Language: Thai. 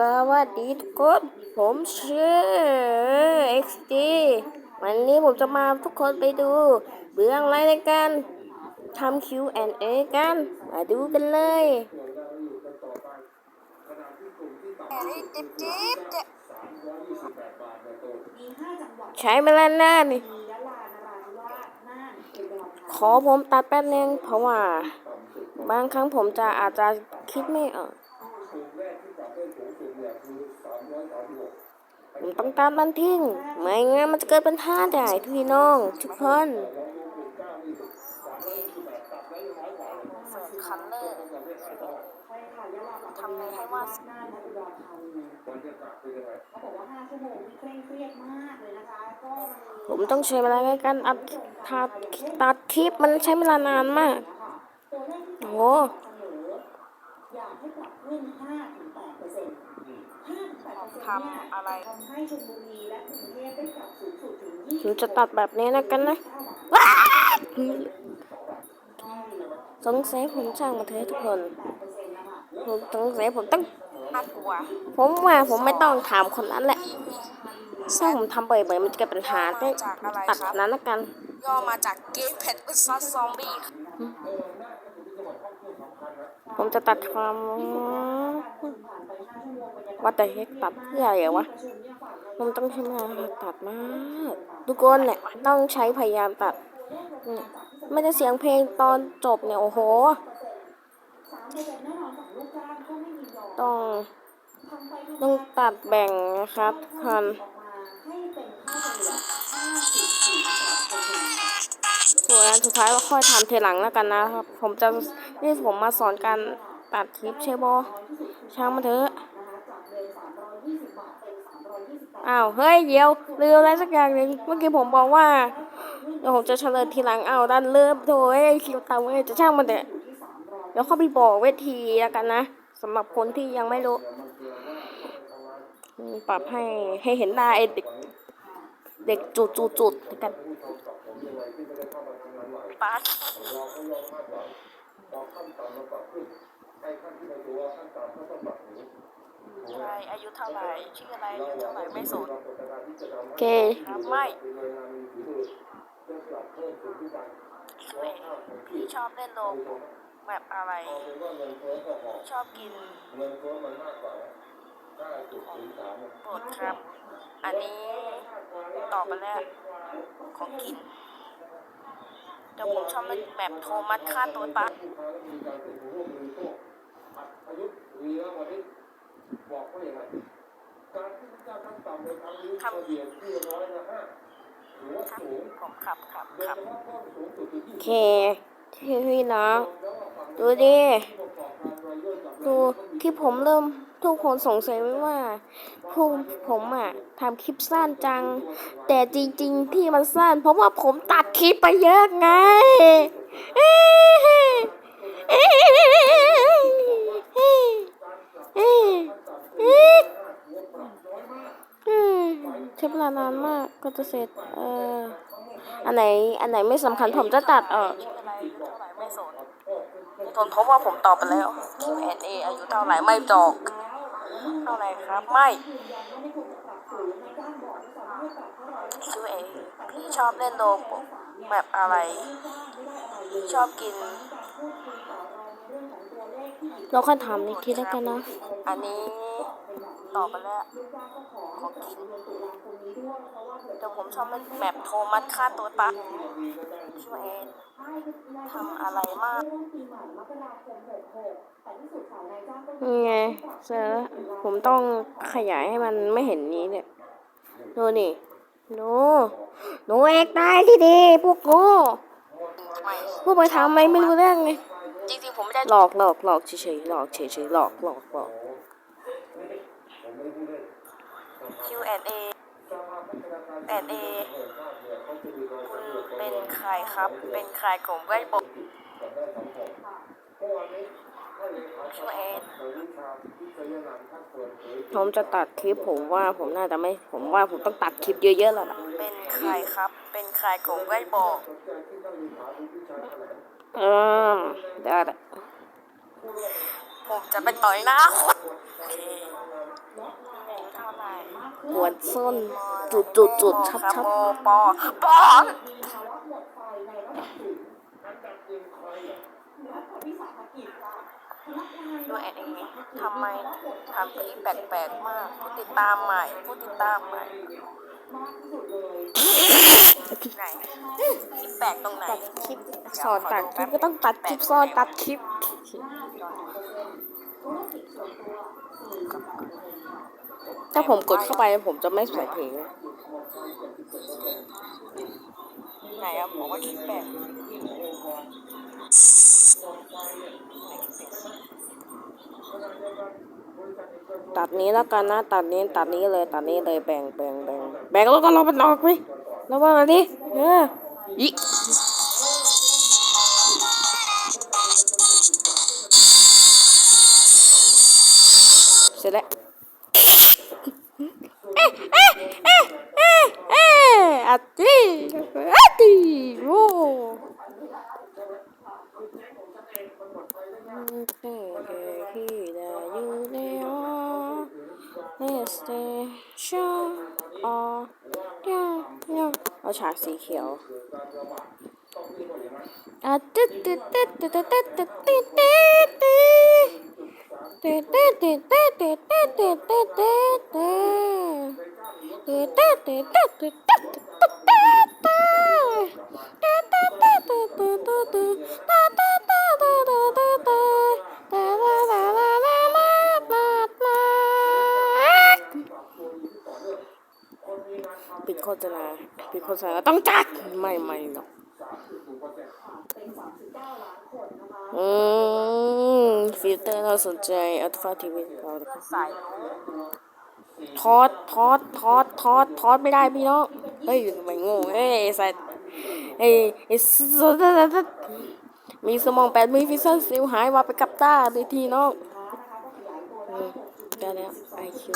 สวัสดีทุกคน ผมชื่อ XD วันนี้ผมจะมาทุกคนไปดู เบื้องหลังในการทำ Q&A กัน มาดูกันเลยใช้เวลานานขอผมตัดแป๊บนึงเพราะว่า บางครั้งผมจะอาจจะคิดไม่ออก ผมต้องตัดมันทิ้งไม่งั้นมันจะเกิดปัญหาได้พี่น้อง ทุกคนคันเลอร์ทำไงให้ว่าดผมต้องใช้เวลาในการอัดตัดตัดคลิปมันใช้เวลานานมากโอ้ โหทำอะไรผมจะตัดแบบนี้นะกันนะว้ายสงสัยผมช่างมาเถอะทุกคนผมสงสัยผมต้องน่ากลัวผมว่าผมไม่ต้องถามคนนั้นแหละถ้าผมทำบ่อยๆมันจะเกิดปัญหาไปตัดนั้นละกันย่อมาจากเกมแพดอุซัสซอมบี้ ผมจะตัดความว่าแต่เฮกตัดเพื่ออะไรวะผมต้องใช้เวลาตัดมากทุกคนเนี่ยต้องใช้พยายามตัดไม่ได้เสียงเพลงตอนจบเนี่ยโอ้โหต้องต้องตัดแบ่งนะครับทุกคน ส่วนอันสุดท้ายเราค่อยทำเทหลังแล้วกันนะครับ ผมจะนี่ผมมาสอนการตัดคลิปใช่บอช่างมาเถอะอ้าวเฮ้ยเดี๋ยวลืมอะไรสักอย่างหนึ่งเมื่อกี้ผมบอกว่าเดี๋ยวผมจะเฉลยทีหลังเอาด้านเริ่มโถยคิวตามเว้ยจะช่างมันเถอะเดี๋ยวเข้าไปบอกเวทีแล้วกันนะสำหรับคนที่ยังไม่รู้ปรับให้ให้เห็นหน้าไอเด็กเด็กจุดจุดจุดกัน ๆแล้วกันปัดใครอายุเท่าไหร่ชื่ออะไรอายุเท่าไหร่ไม่สนโอเคครับไม่ช่วยพี่ชอบเล่นโลกแบบอะไร ชอบกินโปรดครับ อันนี้ตอบมาแล้วของกิน เดี๋ยวผมชอบเล่นแบบโทมัสฆ่าตัวตายทำผมขับขับขับโอเคที่พี่น้องดูดิ ดูที่ผมเริ่มทุกคนสงสัยไว้ว่าพวกผมอะทำคลิปสั้นจัง แต่จริงๆที่มันสั้น เพราะว่าผมตัดคลิปไปเยอะไงใช้เวลานานมากก็จะเสร็จ เอออันไหน อันไหนไม่สำคัญผมจะตัดออกชื่ออะไรอายุเท่าไหร่ไม่สนทนเพราะว่าผมตอบไปแล้ว Q&A อายุเท่าไหร่ไม่จอกเท่าไหร่ครับ ไม่ Q&A พี่ชอบเล่นโลกแบบอะไร ชอบกินเราค่อยถามอีกทีแล้วกันนะ อันนี้ตอบไปแล้วของกินแต่ผมชอบเล่นแบบโทมัสฆ่าตัวตายช่วยทำอะไรมากนี่ ไงเสร็จแล้วผมต้องขยายให้มันไม่เห็นนี้เนี่ยดูนี่ดูหนูเอกตายที่ดีพวกโง่ไม่พวกไปทำอะไรไม่รู้เรื่องไงจริงๆผมไม่ได้หลอกหลอกหลอกเฉยๆหลอกเฉยๆหลอกหลอกหลอก Q&A Q&A คุณเป็นใครครับ เป็นใครของเว็บบ Q&A ผมจะตัดคลิปผมว่าผมน่าจะไม่ผมว่าผมต้องตัดคลิปเยอะๆแล้วล่ะเป็นใครครับ เป็นใครผมไม่บอกอืมได้ผมจะไปต่อยหน้าคนหัวส้นจุดจุดจุดชับชับปอปอปอ ด้วยแอดเองทำไมทำคลิปแปลกๆมาก ผู้ติดตามใหม่ ผู้ติดตามใหม่ไหนคลิปแปลกตรงไหนตัดคลิปสอนตัดคลิปก็ต้องตัดคลิปซ่อนตัดคลิปถ้าผมกดเข้าไปผมจะไม่สวยเพลงไหนอะผมว่าคลิปแปลก ตัดนี้แล้วกันนะ ตัดนี้ตัดนี้เลยตัดนี้เลยแบ่งแบ่งแบ่งแบ่งแล้วก็เราเป็นดอกไหมระวังอันนี้เอออีเสร็จแล้วเอ๊ะเอ๊ะเอ๊ะเอ๊ะเอ๊ะอัตติอัตติโอ้ 哦，呀，我查字条。 ปิดโฆษณาปิดโฆษณาต้องจัดไม่ไม่หรอกอืมฟิลเตอร์น่าสนใจอัลฟาทีวีเราสายรู้ทอดทอดทอดทอดทอดไม่ได้พี่น้องเฮ้ยทำไมโง่เอ้ยไอ้สัตว์ไอ้ไอ้สมีสมองแปดมีฟิชชั่นซิลหายว่าไปกับตาเลยทีน้องได้แล้วไอคิว